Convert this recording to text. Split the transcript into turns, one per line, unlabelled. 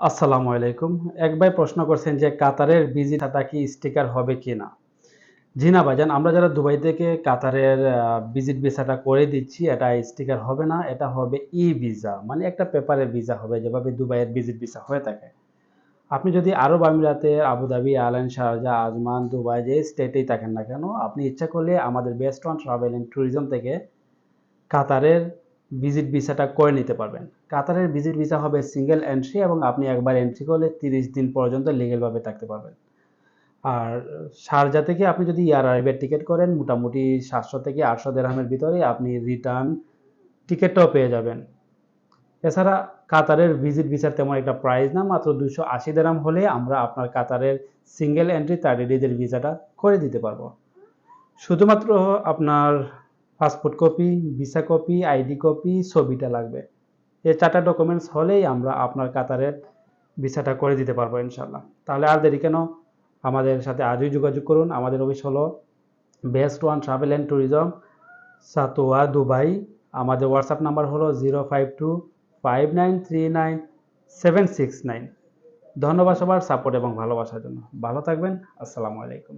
আসসালামু আলাইকুম। এক ভাই প্রশ্ন করছেন যে কাতারের ভিজিটাটা কি স্টিকার হবে কি না জি না ভাইজান, আমরা যারা দুবাই থেকে কাতারের ভিজিট ভিসাটা করে দিচ্ছি, এটা স্টিকার হবে না, এটা হবে ই ভিসা মানে একটা পেপারের ভিসা হবে, যেভাবে দুবাইয়ের ভিজিট ভিসা হয়ে থাকে। আপনি যদি আরব আমিরাতে Abu Dhabi Ireland Sharjah, Ajman, Dubai, যে স্টেটেই থাকেন না কেন, আপনি ইচ্ছা করলে আমাদের best one travel and tourism থেকে কাতারের ভিজিট ভিসাটা করে নিতে পারবেন। কাতারের ভিজিট ভিসা হবে সিঙ্গেল এন্ট্রি এবং আপনি একবার এন্ট্রি করলে তিরিশ দিন পর্যন্ত লিগেলভাবে থাকতে পারবেন। আর শারজা থেকে আপনি যদি ইয়ার আরবের টিকিট করেন, মোটামুটি সাতশো থেকে আটশো দেড়হামের ভিতরে আপনি রিটার্ন টিকিটটাও পেয়ে যাবেন। এছাড়া কাতারের ভিজিট ভিসার তেমন একটা প্রাইস না, মাত্র দুশো আশি দেরাম হলে আমরা আপনার কাতারের সিঙ্গেল এন্ট্রি থার্টি ডেজের ভিসাটা করে দিতে পারব। শুধুমাত্র আপনার passport copy, visa copy, ID copy ছবিটা লাগবে। এই চারটা ডকুমেন্টস হলেই আমরা আপনার কাতারের ভিসাটা করে দিতে পারব ইনশাল্লাহ তাহলে আর দেরি কেন? আমাদের সাথে আজই যোগাযোগ করুন। আমাদের অফিস হলো best one travel and tourism Satwa, Dubai. আমাদের হোয়াটসঅ্যাপ নাম্বার হলো zero five two five nine three nine seven six nine ধন্যবাদ সবার সাপোর্ট এবং ভালোবাসার জন্য। ভালো থাকবেন। আসসালামু আলাইকুম।